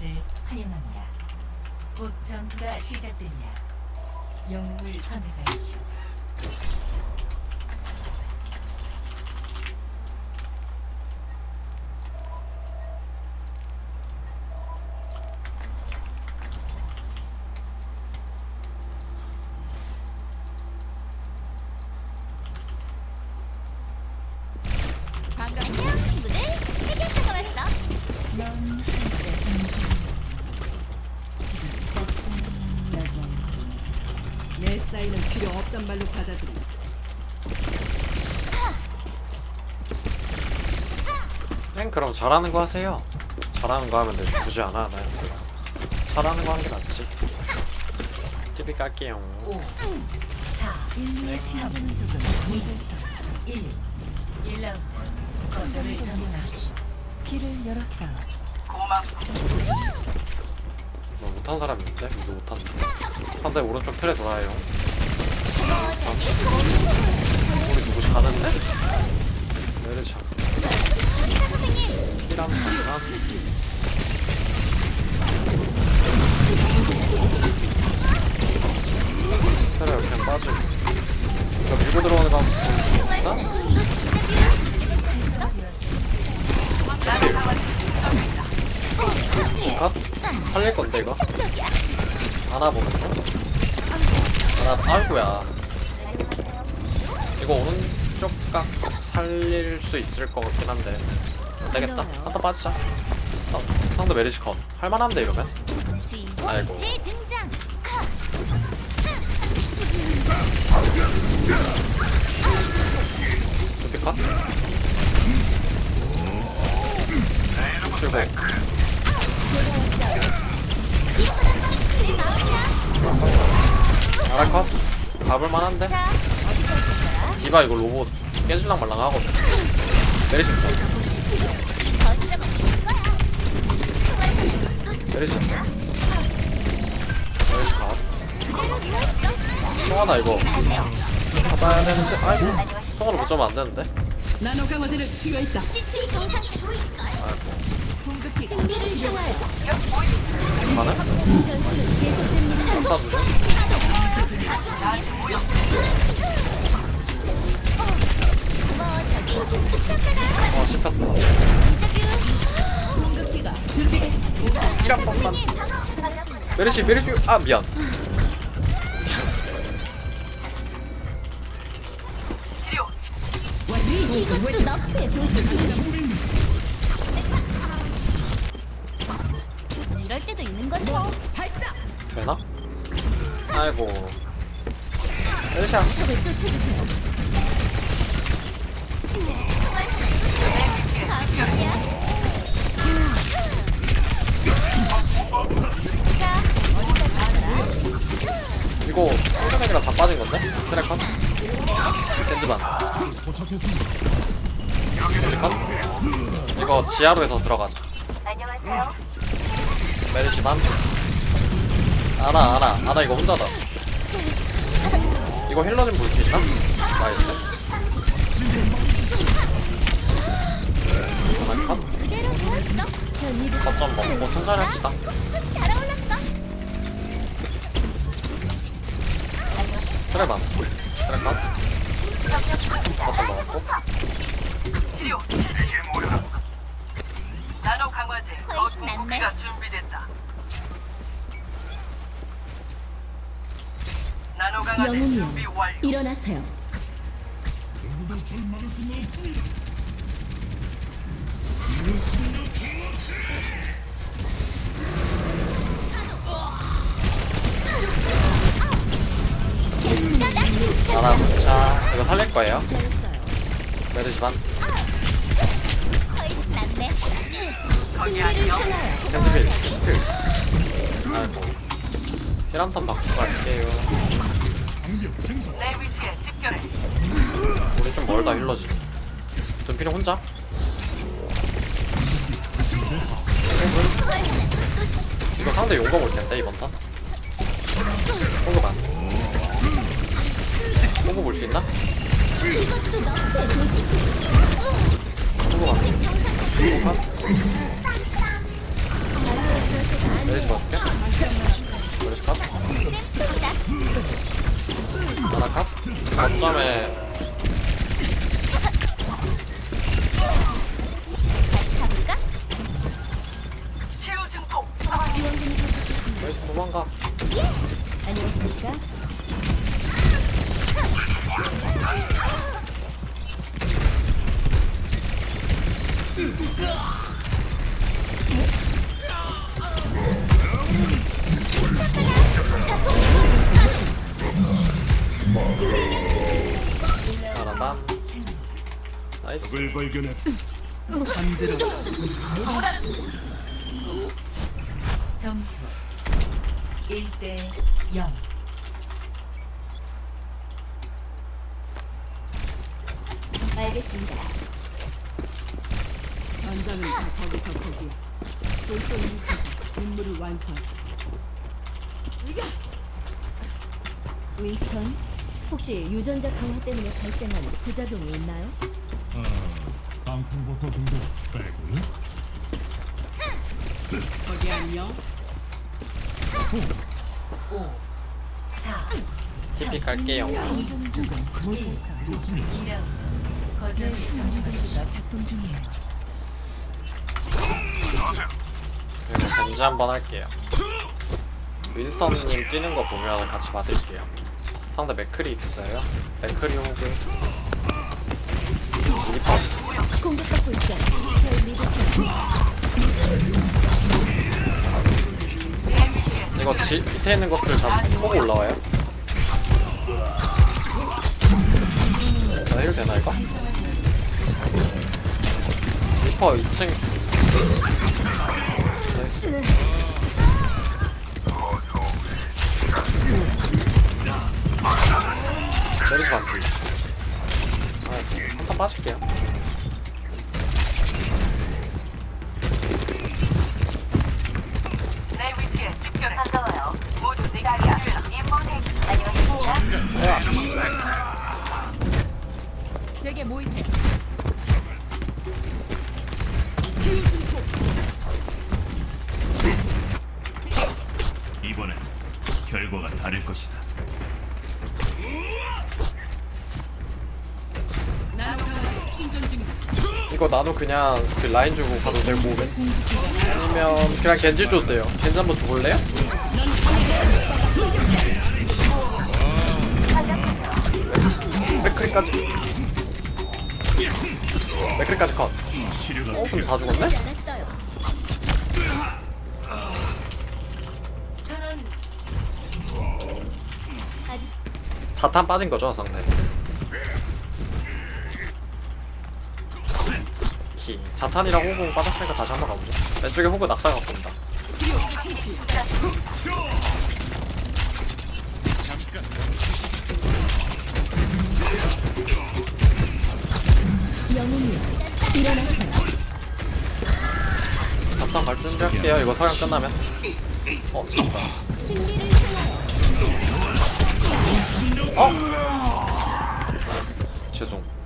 것을 환영합니다. 곧 전투가 시작됩니다. 영웅을 선택하십시오. 필요 없단 말로 받아들이. 땡 그럼 잘하는 거 하세요. 잘하는 거 하면 돼 굳이 안 하나요 잘하는 거 하는 게 낫지. TV 깔게요. 5, 4, 1의 진정은 조금 무절성 1, 1라운드. 거점을 점령하십시오. 길을 열었어요. 뭐 못하는 사람이 있는데? 이거 못한다. 상대 오른쪽 틀에 돌아요 우리 누구 가는데? 내리자 이라면 가능한 그래 그냥 빠져 이거 밀고 들어오는 거 한번 볼까? 컷? 살릴 건데 이거? 거? 하나 아이고야 이거 오른쪽 각 살릴 수 있을 것 같긴 한데 안 되겠다 한타 빠지자 어, 상대 메리시 컷 할만한데 이러면? 아이고. 이렇게 컷? 출발 가볼 만한데? 갈 거야 디바 이거 로봇 깨질랑 말랑 메리시 메리시 컷 그대로 밀었어 송하나 이거. 잡아야 되는데. 아이고 송하나 못 잡으면 안 되는데? 나노 강화제를 튀어 있다. 시스템 정상이 좋을걸 아이고 가네? 어 씹혔다 공격기가 준비됐어. 1학번만 메리시 메리시 아 미안 이것도 너프의 도시지 이럴 때도 있는 거죠 발사. 되나? 아이고 적을 쫓아주세요 이거 소금액이랑 다 빠진 건데? 트랙 컷? 젠즈반. 젠즈컷? 이거 지하로 해서 들어가자. 안녕하세요. 메리시반? 알아 알아 알아 이거 혼자다 이거 힐러 좀 볼 수 있나? 나이스 하나 컷 그대로 되었어. 전 이제 거점 먹고 천천히 합시다 달아올랐어. 트레 반 트레 컷 거점 먹었고 나노 강화제 낫네. 거품기가 준비됐다. 나노 강화제 준비 영웅이여. 일어나세요. 나라 자 이거 살릴 거예요. 캔즈빌 힐 아이고. 턴 받고 갈게요 내 위치에 집결해. 우리 좀 멀다 힐러지. 눈피는 혼자? 이거 상대 용검 올 텐데 이번 턴? 호그 반. 호그 볼수 있나? 이것도 너의 도시지. 호그 반. 호그 반 거점에 다시 가볼까? 지원금이 도착했습니다. 도망가 안녕하십니까? 하나 나이스 적을 발견했다. 점수 1대 0 알겠습니다. 전장은 다 거기서. 쏠쏠 뭉쳐서 임무를 완수하자. 윈스턴, 혹시 유전자 강화 때문에 발생한 부작용이 있나요? 아, 땅콩버터 정도 빼고요. 거기 안녕. 5 4 TP 갈게요. 2라운드 거점을 점령하십시오 작동 중이에요. 그리고 견제 한번 할게요. 윈스턴님 뛰는 거 보면 같이 받을게요 상대 맥크리 있어요 맥크리 믿으세요. 이거 지, 밑에 있는 것들 다 보고 올라와요 나힐 되나 이거? 리퍼 2층 내리지 마세요 아, 한판 빠질게요 내 위치에 집결해. 반가워요. 모두 네가 이야기야. 임무 대기. 안녕하십니까? 제게 모이세요 이번엔 결과가 다를 것이다. 나노 강화제 충전 중 이거 나도 그냥 그 라인 주고 가도 되고 아니면 그냥 겐지 줘도 돼요 겐지 한번 줘볼래요? 맥크리까지 맥크리까지 컷 어? 그럼 다 죽었네? 자탄 빠진 거죠 상대 자탄이랑 호구 빠졌으니까 다시 한번 가보죠. 왼쪽에 호구 낙사 갖고 온다. 낙사 갈 준비할게요. 이거 서양 끝나면. 어 어? 죄송.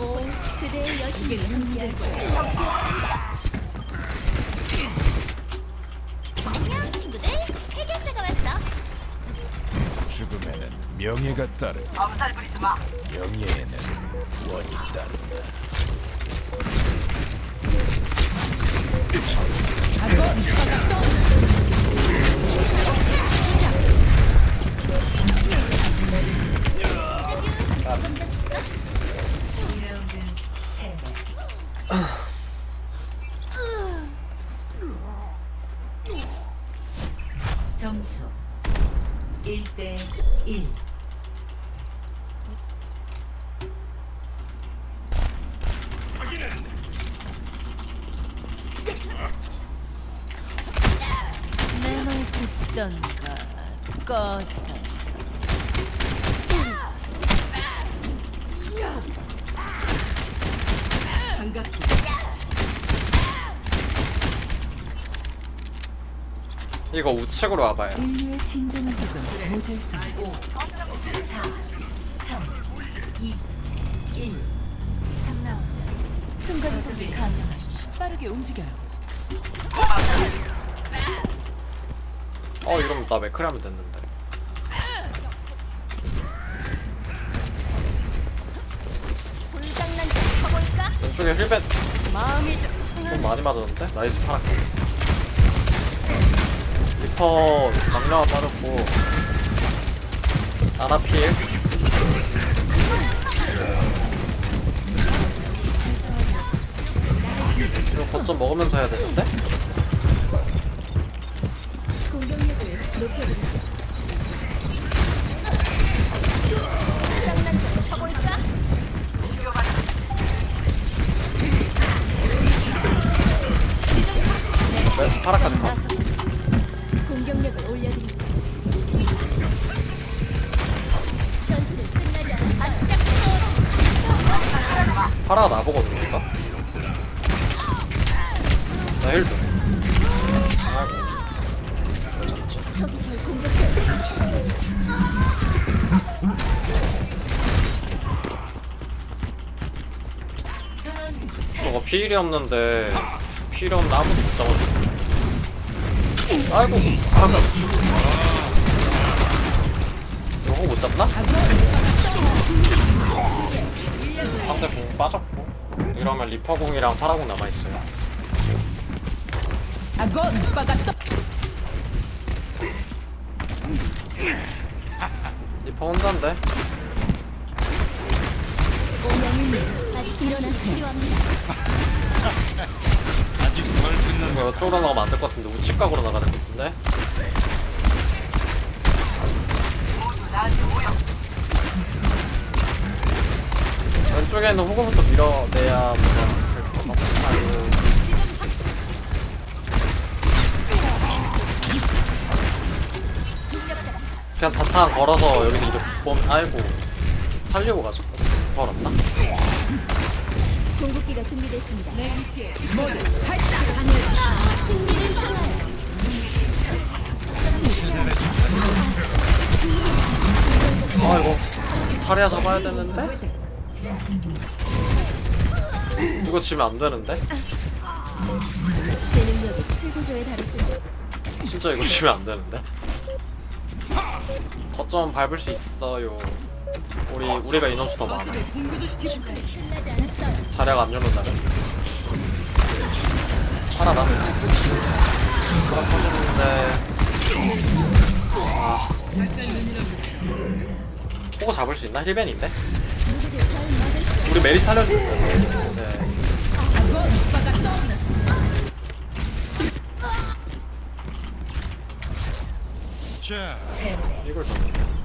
오, 그대의 여신이 함께할 거야. 안녕 친구들, 해결사가 왔어. 죽음에는 명예가 따르 엄살 부리지 마. 명예에는 구원이 따른다 듣던가 꺼지던가. 이거 우측으로 와봐요. 인류의 진정한 적은 모질서 5 4 3 2 1 3라운드 순간이동기 감염하십시오 빠르게 움직여요 어 이러면 나 맥크리 하면 됐는데. 왼쪽에 힐벤 마음이 좀 좀 많이 맞았는데? 나이스 파랗게. 리퍼 강력한 빠졌고 아나필 이거 거점 먹으면서 해야 되는데? 공격력을. 파라가 나보거든요 이거? 나힐 좀. 피일이 없는데 피일이 없는 아무도 못 잡아줘. 아이고. 아이고. 이거 못 잡나? 상대 공 빠졌고 이러면 리퍼 공이랑 파라 공 남아 있어요. 리퍼 아직 일어나서 필요합니다. 이거 이쪽으로 나가면 안 될 것 같은데 우측 각으로 나가야 될 것 같은데 왼쪽에 있는 호구부터 밀어내야 뭔가 될것 같고 그냥 자탄 걸어서 여기서 이거 봄 아이고 살리고 가자 걸었나? 공급기가 준비됐습니다. 승리를 향하여 아이고 자리야 잡아야 되는데? 이거 지면 안 되는데? 제 능력이 최고조에 달했습니다. 진짜 이거 지면 안 되는데? 거점 밟을 수 있어요 우리, 우리가 인원수 더 많아. 자리가 안 열린다면 하나 남은 그럼 터졌는데 아 호구 잡을 수 있나? 힐벤인데? 우리 메리 살려줄 네. 자 이걸 잡는데